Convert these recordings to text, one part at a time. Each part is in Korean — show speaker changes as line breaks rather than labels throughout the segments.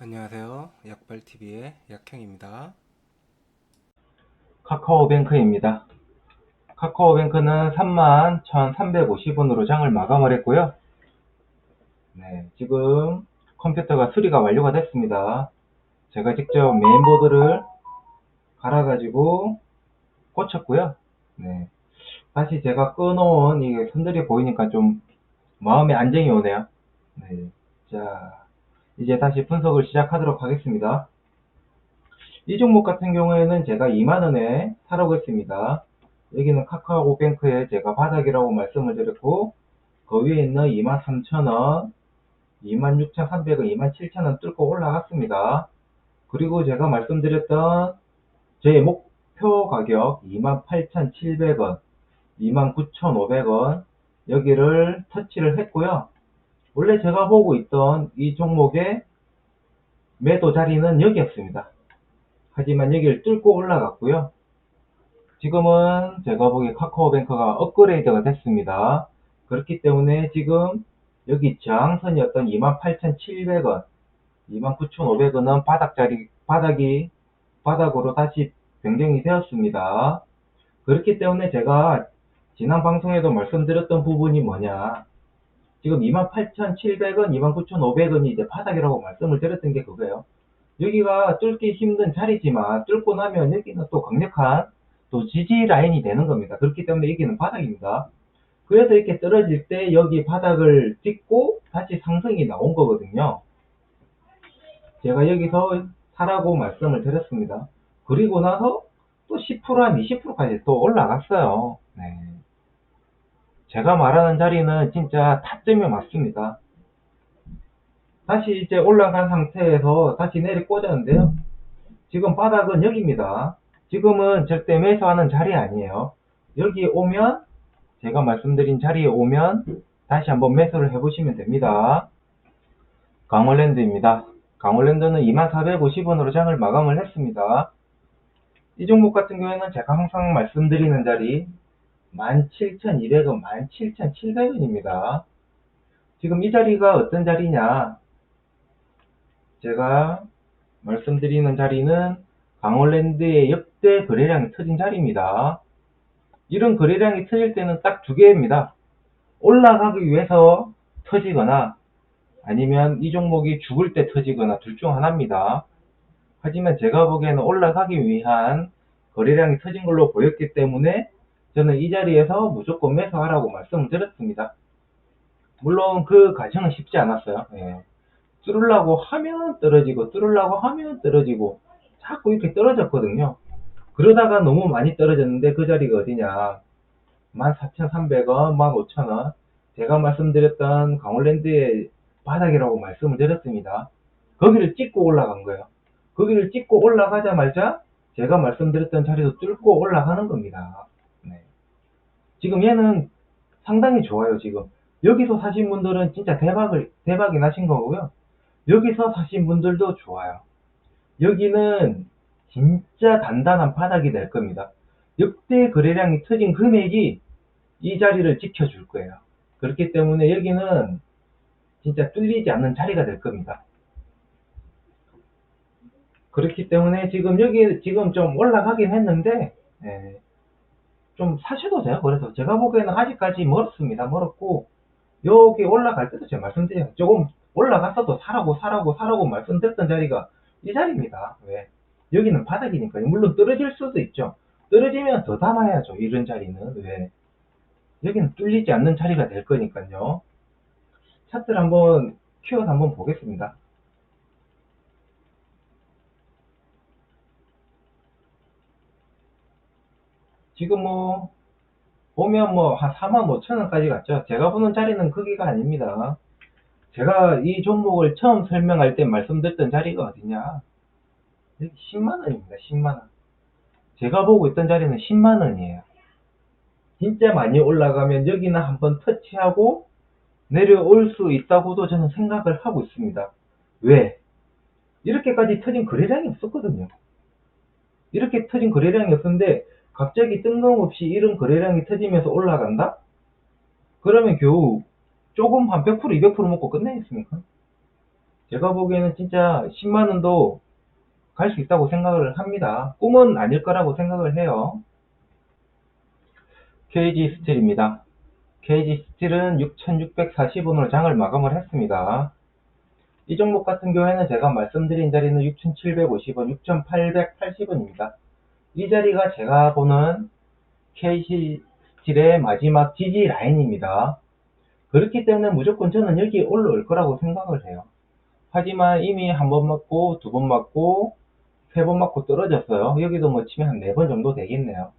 안녕하세요. 약발TV의 약형입니다.
카카오뱅크입니다. 카카오뱅크는 31,350원으로 장을 마감을 했고요. 네, 지금 컴퓨터가 수리가 완료가 됐습니다. 제가 직접 메인보드를 갈아가지고 꽂혔고요. 네, 다시 제가 끊어온 이게 선들이 보이니까 좀 마음에 안정이 오네요. 네, 자, 이제 다시 분석을 시작하도록 하겠습니다. 이 종목 같은 경우에는 제가 2만원에 사라고 했습니다. 여기는 카카오 뱅크에 제가 바닥이라고 말씀을 드렸고, 그 위에 있는 23,000원, 26,300원, 27,000원 뚫고 올라갔습니다. 그리고 제가 말씀드렸던 제 목표 가격 28,700원, 29,500원, 여기를 터치를 했고요. 원래 제가 보고 있던 이 종목의 매도 자리는 여기였습니다. 하지만 여기를 뚫고 올라갔고요. 지금은 제가 보기에 카카오뱅크가 업그레이드가 됐습니다. 그렇기 때문에 지금 여기 저항선이었던 28,700원, 29,500원은 바닥 자리, 바닥이, 바닥으로 다시 변경이 되었습니다. 그렇기 때문에 제가 지난 방송에도 말씀드렸던 부분이 뭐냐. 지금 28,700원, 29,500원이 이제 바닥이라고 말씀을 드렸던 게 그거예요. 여기가 뚫기 힘든 자리지만 뚫고 나면 여기는 또 강력한 또 지지 라인이 되는 겁니다. 그렇기 때문에 여기는 바닥입니다. 그래서 이렇게 떨어질 때 여기 바닥을 찍고 다시 상승이 나온 거거든요. 제가 여기서 사라고 말씀을 드렸습니다. 그리고 나서 또 10%, 한 20%까지 또 올라갔어요. 네. 제가 말하는 자리는 진짜 타점이 맞습니다. 다시 이제 올라간 상태에서 다시 내리 꽂았는데요. 지금 바닥은 여기입니다. 지금은 절대 매수하는 자리 아니에요. 여기 오면 제가 말씀드린 자리에 오면 다시 한번 매수를 해보시면 됩니다. 강월랜드입니다. 강월랜드는 2450원으로 장을 마감을 했습니다. 이 종목 같은 경우에는 제가 항상 말씀드리는 자리 17,200원, 17,700원입니다. 지금 이 자리가 어떤 자리냐? 제가 말씀드리는 자리는 강원랜드의 역대 거래량이 터진 자리입니다. 이런 거래량이 터질 때는 딱 두 개입니다. 올라가기 위해서 터지거나 아니면 이 종목이 죽을 때 터지거나 둘 중 하나입니다. 하지만 제가 보기에는 올라가기 위한 거래량이 터진 걸로 보였기 때문에 저는 이 자리에서 무조건 매수하라고 말씀을 드렸습니다. 물론 그 과정은 쉽지 않았어요. 예. 뚫으려고 하면 떨어지고 뚫으려고 하면 떨어지고 자꾸 이렇게 떨어졌거든요. 그러다가 너무 많이 떨어졌는데 그 자리가 어디냐 14,300원, 15,000원 제가 말씀드렸던 강원랜드의 바닥이라고 말씀을 드렸습니다. 거기를 찍고 올라간 거예요. 거기를 찍고 올라가자마자 제가 말씀드렸던 자리도 뚫고 올라가는 겁니다. 네. 지금 얘는 상당히 좋아요, 지금. 여기서 사신 분들은 진짜 대박을, 대박이 나신 거고요. 여기서 사신 분들도 좋아요. 여기는 진짜 단단한 바닥이 될 겁니다. 역대 거래량이 터진 금액이 이 자리를 지켜줄 거예요. 그렇기 때문에 여기는 진짜 뚫리지 않는 자리가 될 겁니다. 그렇기 때문에 지금 여기 지금 좀 올라가긴 했는데 예, 좀 사셔도 돼요. 그래서 제가 보기에는 아직까지 멀었습니다. 멀었고 여기 올라갈 때도 제가 말씀드려요. 조금 올라갔어도 사라고 사라고 사라고 말씀드렸던 자리가 이 자리입니다. 왜? 여기는 바닥이니까요. 물론 떨어질 수도 있죠. 떨어지면 더 담아야죠. 이런 자리는. 왜? 여기는 뚫리지 않는 자리가 될 거니까요. 차트를 한번 키워서 한번 보겠습니다. 지금 뭐 보면 뭐 한 4만 5천 원까지 갔죠. 제가 보는 자리는 거기가 아닙니다. 제가 이 종목을 처음 설명할 때 말씀드렸던 자리가 어디냐? 여기 10만 원입니다. 10만 원. 제가 보고 있던 자리는 10만 원이에요. 진짜 많이 올라가면 여기는 한번 터치하고 내려올 수 있다고도 저는 생각을 하고 있습니다. 왜? 이렇게까지 터진 거래량이 없었거든요. 이렇게 터진 거래량이 없었는데 갑자기 뜬금없이 이런 거래량이 터지면서 올라간다? 그러면 겨우 조금 한 100% 200% 먹고 끝내겠습니까? 제가 보기에는 진짜 10만 원도 갈 수 있다고 생각을 합니다. 꿈은 아닐 거라고 생각을 해요. KG 스틸입니다. KG 스틸은 6,640원으로 장을 마감을 했습니다. 이 종목 같은 경우에는 제가 말씀드린 자리는 6,750원, 6,880원입니다. 이 자리가 제가 보는 KG 스틸의 마지막 지지 라인입니다. 그렇기 때문에 무조건 저는 여기 올라올 거라고 생각을 해요. 하지만 이미 한 번 맞고, 두 번 맞고, 세 번 맞고 떨어졌어요. 여기도 뭐 치면 한 네 번 정도 되겠네요.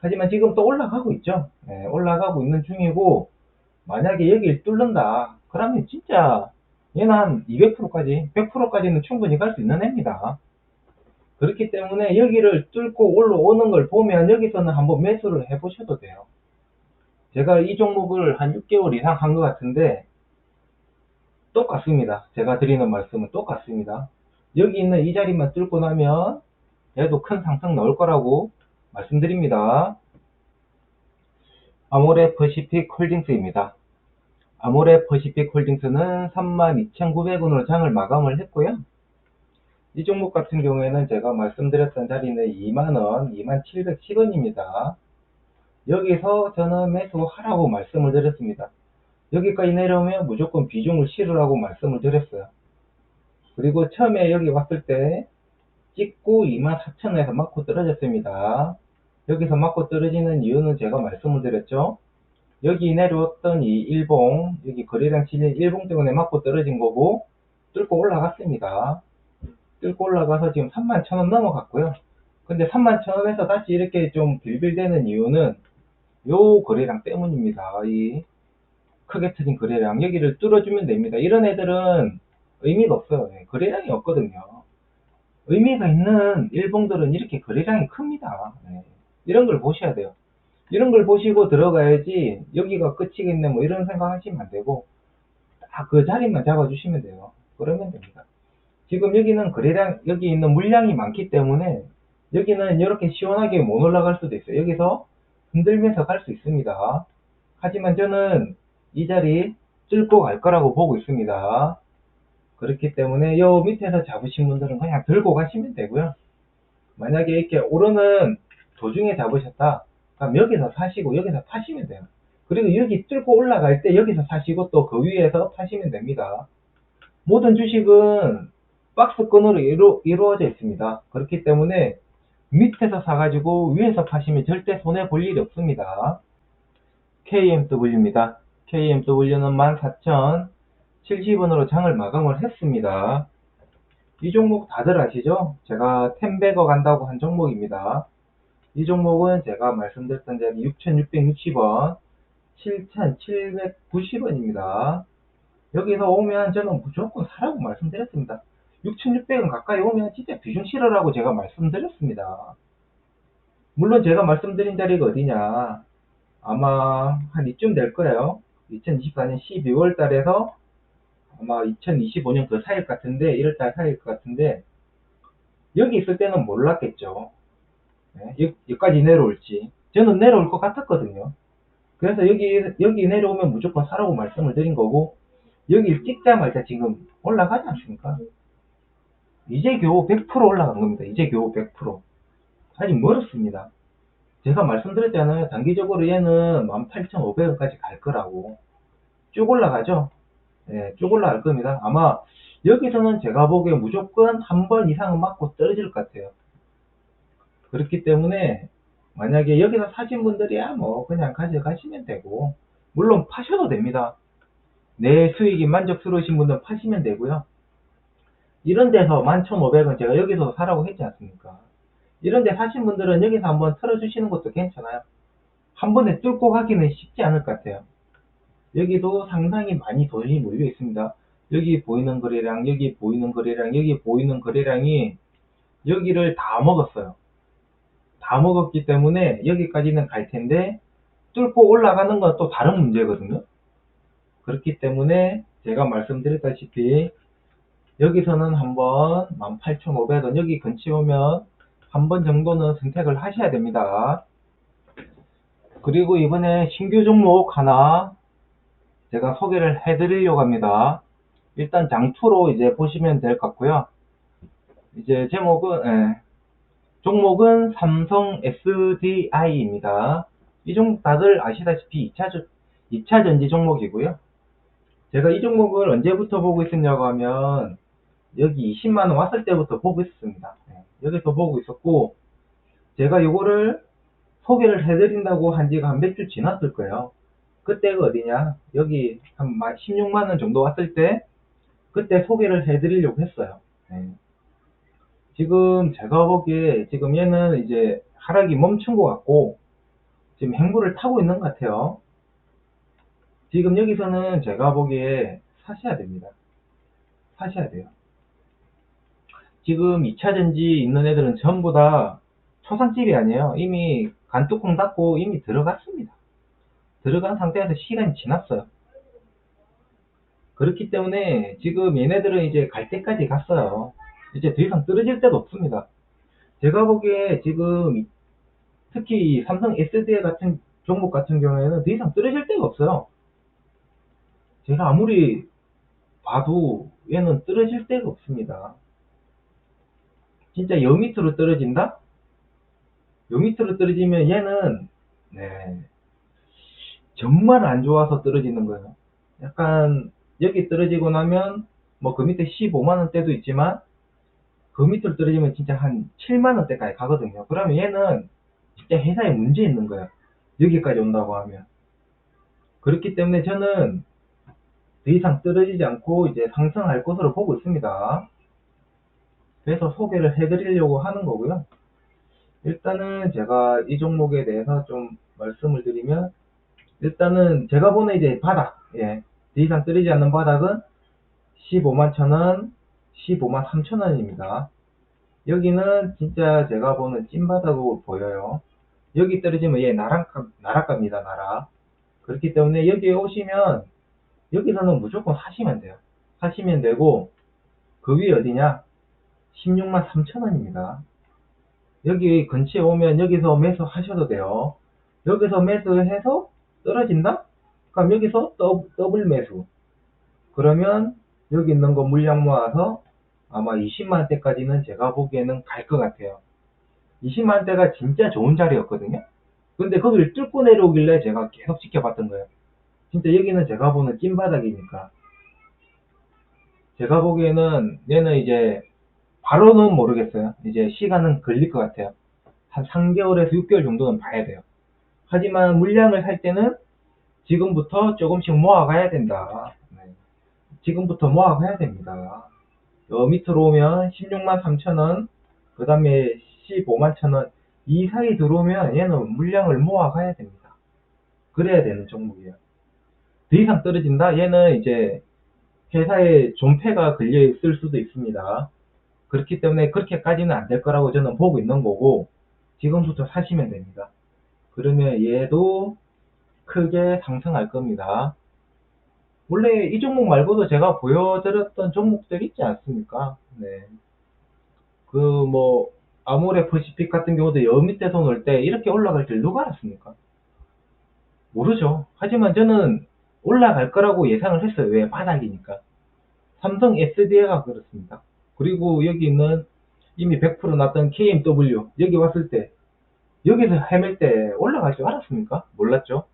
하지만 지금 또 올라가고 있죠. 네, 올라가고 있는 중이고, 만약에 여기를 뚫는다. 그러면 진짜 얘는 한 200%까지, 100%까지는 충분히 갈 수 있는 애입니다. 그렇기 때문에 여기를 뚫고 올라오는 걸 보면 여기서는 한번 매수를 해보셔도 돼요. 제가 이 종목을 한 6개월 이상 한 것 같은데, 똑같습니다. 제가 드리는 말씀은 똑같습니다. 여기 있는 이 자리만 뚫고 나면 얘도 큰 상승 나올 거라고 말씀드립니다. 아모레 퍼시픽 홀딩스입니다. 아모레 퍼시픽 홀딩스는 32,900원으로 장을 마감을 했고요. 이 종목 같은 경우에는 제가 말씀드렸던 자리는 2만원, 2710원입니다. 여기서 저는 매수하라고 말씀을 드렸습니다. 여기까지 내려오면 무조건 비중을 실으라고 말씀을 드렸어요. 그리고 처음에 여기 왔을 때 찍고 24,000원에서 맞고 떨어졌습니다. 여기서 맞고 떨어지는 이유는 제가 말씀을 드렸죠. 여기 내려왔던 이 일봉, 여기 거래량 실린 일봉 때문에 맞고 떨어진 거고 뚫고 올라갔습니다. 뚫고 올라가서 지금 31,000원 넘어갔고요. 근데 31,000원에서 다시 이렇게 좀 빌빌대는 이유는 요 거래량 때문입니다. 이 크게 터진 거래량 여기를 뚫어주면 됩니다. 이런 애들은 의미가 없어요. 예, 거래량이 없거든요. 의미가 있는 일봉들은 이렇게 거래량이 큽니다. 예, 이런 걸 보셔야 돼요. 이런 걸 보시고 들어가야지 여기가 끝이겠네 뭐 이런 생각 하시면 안 되고 딱 그 자리만 잡아주시면 돼요. 그러면 됩니다. 지금 여기는 거래량 여기 있는 물량이 많기 때문에 여기는 이렇게 시원하게 못 올라갈 수도 있어요. 여기서 흔들면서 갈 수 있습니다. 하지만 저는 이 자리 뚫고 갈 거라고 보고 있습니다. 그렇기 때문에 요 밑에서 잡으신 분들은 그냥 들고 가시면 되고요. 만약에 이렇게 오르는 도중에 잡으셨다. 그럼 여기서 사시고 여기서 파시면 돼요. 그리고 여기 뚫고 올라갈 때 여기서 사시고 또 그 위에서 파시면 됩니다. 모든 주식은 박스권으로 이루, 이루어져 있습니다. 그렇기 때문에 밑에서 사가지고 위에서 파시면 절대 손해 볼 일이 없습니다. KMW입니다. KMW는 14,070원으로 장을 마감을 했습니다. 이 종목 다들 아시죠? 제가 템베거 간다고 한 종목입니다. 이 종목은 제가 말씀드렸던 자리 6,660원, 7,790원입니다. 여기서 오면 저는 무조건 사라고 말씀드렸습니다. 6,600원 가까이 오면 진짜 비중 실으라고 제가 말씀드렸습니다. 물론 제가 말씀드린 자리가 어디냐. 아마 한 이쯤 될 거예요. 2024년 12월 달에서 아마 2025년 그 사이일 것 같은데, 1월 달 사이일 것 같은데, 여기 있을 때는 몰랐겠죠. 네, 여, 여기까지 내려올지. 저는 내려올 것 같았거든요. 그래서 여기, 여기 내려오면 무조건 사라고 말씀을 드린 거고, 여기 찍자마자 지금 올라가지 않습니까? 이제 겨우 100% 올라간 겁니다. 이제 겨우 100%. 아직 멀었습니다. 제가 말씀드렸잖아요. 단기적으로 얘는 18,500원까지 갈 거라고. 쭉 올라가죠? 예, 쭉 올라갈 겁니다. 아마 여기서는 제가 보기에 무조건 한 번 이상은 맞고 떨어질 것 같아요. 그렇기 때문에 만약에 여기서 사신 분들이야 뭐 그냥 가져가시면 되고 물론 파셔도 됩니다. 내 수익이 만족스러우신 분들은 파시면 되고요. 이런 데서 11,500원 제가 여기서 사라고 했지 않습니까? 이런 데 사신 분들은 여기서 한번 털어주시는 것도 괜찮아요. 한 번에 뚫고 가기는 쉽지 않을 것 같아요. 여기도 상당히 많이 돈이 몰려 있습니다. 여기 보이는 거래량, 여기 보이는 거래량, 여기 보이는 거래량이 여기를 다 먹었어요. 다 먹었기 때문에 여기까지는 갈 텐데 뚫고 올라가는 건 또 다른 문제거든요. 그렇기 때문에 제가 말씀드렸다시피 여기서는 한번 18,500원 여기 근처 오면 한 번 정도는 선택을 하셔야 됩니다. 그리고 이번에 신규 종목 하나 제가 소개를 해드리려고 합니다. 일단 장투로 이제 보시면 될 것 같고요. 이제 제목은, 예, 종목은 삼성 SDI입니다. 이 종목 다들 아시다시피 2차, 2차 전지 종목이고요. 제가 이 종목을 언제부터 보고 있었냐고 하면, 여기 20만원 왔을 때부터 보고 있었습니다. 예, 여기서 보고 있었고, 제가 요거를 소개를 해드린다고 한 지가 한 몇 주 지났을 거예요. 그때가 어디냐? 여기 한 16만원 정도 왔을 때, 그때 소개를 해드리려고 했어요. 예. 지금 제가 보기에 지금 얘는 이제 하락이 멈춘 것 같고, 지금 행보를 타고 있는 것 같아요. 지금 여기서는 제가 보기에 사셔야 됩니다. 사셔야 돼요. 지금 2차 전지 있는 애들은 전부 다 초상집이 아니에요. 이미 간뚜껑 닫고 이미 들어갔습니다. 들어간 상태에서 시간이 지났어요. 그렇기 때문에 지금 얘네들은 이제 갈 때까지 갔어요. 이제 더 이상 떨어질 데도 없습니다. 제가 보기에 지금 특히 삼성 SDI 같은 종목 같은 경우에는 더 이상 떨어질 데가 없어요. 제가 아무리 봐도 얘는 떨어질 데가 없습니다. 진짜 여 밑으로 떨어진다? 요 밑으로 떨어지면 얘는 네 정말 안 좋아서 떨어지는 거예요. 약간 여기 떨어지고 나면 뭐 그 밑에 15만 원대도 있지만 그 밑으로 떨어지면 진짜 한 7만 원대까지 가거든요. 그러면 얘는 진짜 회사에 문제 있는 거예요. 여기까지 온다고 하면. 그렇기 때문에 저는 더 이상 떨어지지 않고 이제 상승할 것으로 보고 있습니다. 그래서 소개를 해드리려고 하는 거고요. 일단은 제가 이 종목에 대해서 좀 말씀을 드리면 일단은 제가 보는 이제 바닥, 예, 더 이상 떨어지지 않는 바닥은 15만 천원, 15만 3천 원입니다. 여기는 진짜 제가 보는 찐바닥으로 보여요. 여기 떨어지면 얘 나락가, 나락갑니다, 나락. 그렇기 때문에 여기에 오시면 여기서는 무조건 사시면 돼요. 사시면 되고 그 위에 어디냐? 16만 3천 원입니다. 여기 근처에 오면 여기서 매수 하셔도 돼요. 여기서 매수해서 떨어진다? 그럼 여기서 더, 더블 매수. 그러면 여기 있는 거 물량 모아서 아마 20만 대까지는 제가 보기에는 갈 것 같아요. 20만 대가 진짜 좋은 자리였거든요. 근데 거기를 뚫고 내려오길래 제가 계속 지켜봤던 거예요. 진짜 여기는 제가 보는 찐바닥이니까. 제가 보기에는 얘는 이제 바로는 모르겠어요. 이제 시간은 걸릴 것 같아요. 한 3개월에서 6개월 정도는 봐야 돼요. 하지만 물량을 살 때는 지금부터 조금씩 모아가야 된다. 네. 지금부터 모아가야 됩니다. 요 밑으로 오면 16만 3천원, 그 다음에 15만 천원, 이 사이 들어오면 얘는 물량을 모아가야 됩니다. 그래야 되는 종목이에요. 더 이상 떨어진다? 얘는 이제 회사에 존폐가 걸려 있을 수도 있습니다. 그렇기 때문에 그렇게까지는 안 될 거라고 저는 보고 있는 거고, 지금부터 사시면 됩니다. 그러면 얘도 크게 상승할 겁니다. 원래 이 종목 말고도 제가 보여드렸던 종목들 있지 않습니까? 네. 그 뭐 아모레 퍼시픽 같은 경우도 여 밑에서 놀때 이렇게 올라갈 줄 누가 알았습니까? 모르죠. 하지만 저는 올라갈 거라고 예상을 했어요. 왜? 바닥이니까. 삼성 SDI가 그렇습니다. 그리고 여기 있는 이미 100% 났던 KMW 여기 왔을 때 여기서 헤맬 때 올라갈 줄 알았습니까? 몰랐죠.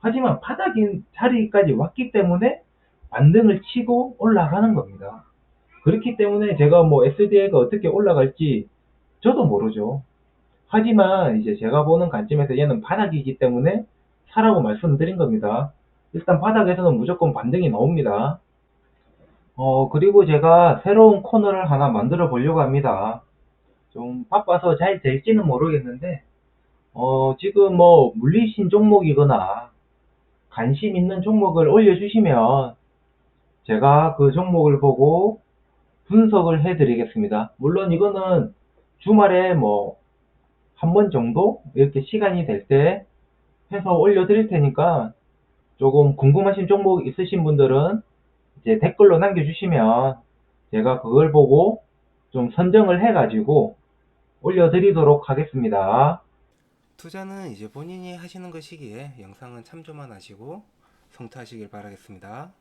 하지만 바닥인 자리까지 왔기 때문에 반등을 치고 올라가는 겁니다. 그렇기 때문에 제가 뭐 SDI가 어떻게 올라갈지 저도 모르죠. 하지만 이제 제가 보는 관점에서 얘는 바닥이기 때문에 사라고 말씀드린 겁니다. 일단 바닥에서는 무조건 반등이 나옵니다. 어, 그리고 제가 새로운 코너를 하나 만들어 보려고 합니다. 좀 바빠서 잘 될지는 모르겠는데, 어, 지금 뭐 물리신 종목이거나 관심 있는 종목을 올려주시면 제가 그 종목을 보고 분석을 해드리겠습니다. 물론 이거는 주말에 뭐 한 번 정도 이렇게 시간이 될 때 해서 올려드릴 테니까 조금 궁금하신 종목 있으신 분들은 이제 댓글로 남겨주시면 제가 그걸 보고 좀 선정을 해가지고 올려드리도록 하겠습니다.
투자는 이제 본인이 하시는 것이기에 영상은 참조만 하시고 성투하시길 바라겠습니다.